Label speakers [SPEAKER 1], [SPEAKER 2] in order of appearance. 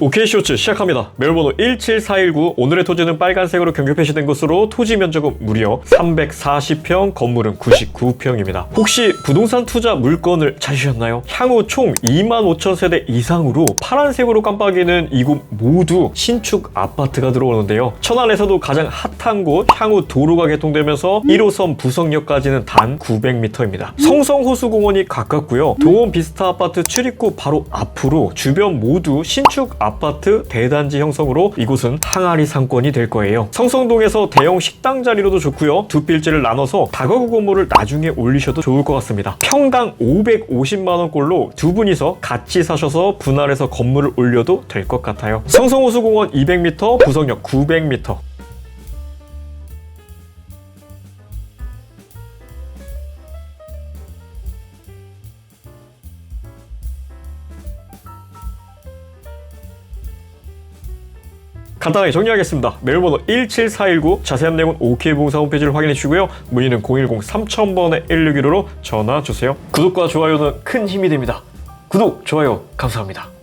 [SPEAKER 1] 오케이 쇼츠 시작합니다. 매물번호 17419 오늘의 토지는 빨간색으로 경계 표시된 것으로 토지 면적은 무려 340평, 건물은 99평입니다. 혹시 부동산 투자 물건을 찾으셨나요? 향후 총 2만 5천 세대 이상으로 파란색으로 깜빡이는 이곳 모두 신축 아파트가 들어오는데요. 천안에서도 가장 핫한 곳 향후 도로가 개통되면서 1호선 부성역까지는 단 900m입니다. 성성호수공원이 가깝고요. 동원 비스타 아파트 출입구 바로 앞으로 주변 모두 신축 아파트 대단지 형성으로 이곳은 항아리 상권이 될 거예요. 성성동에서 대형 식당 자리로도 좋고요. 두 필지를 나눠서 다가구 건물을 나중에 올리셔도 좋을 것 같습니다. 평당 550만 원꼴로 두 분이서 같이 사셔서 분할해서 건물을 올려도 될 것 같아요. 성성호수공원 200m, 부성역 900m. 간단하게 정리하겠습니다. 메일번호 17419 자세한 내용은 OK봉사 홈페이지를 확인해 주시고요. 문의는 010-3000번에 161호로 전화 주세요. 구독과 좋아요는 큰 힘이 됩니다. 구독, 좋아요 감사합니다.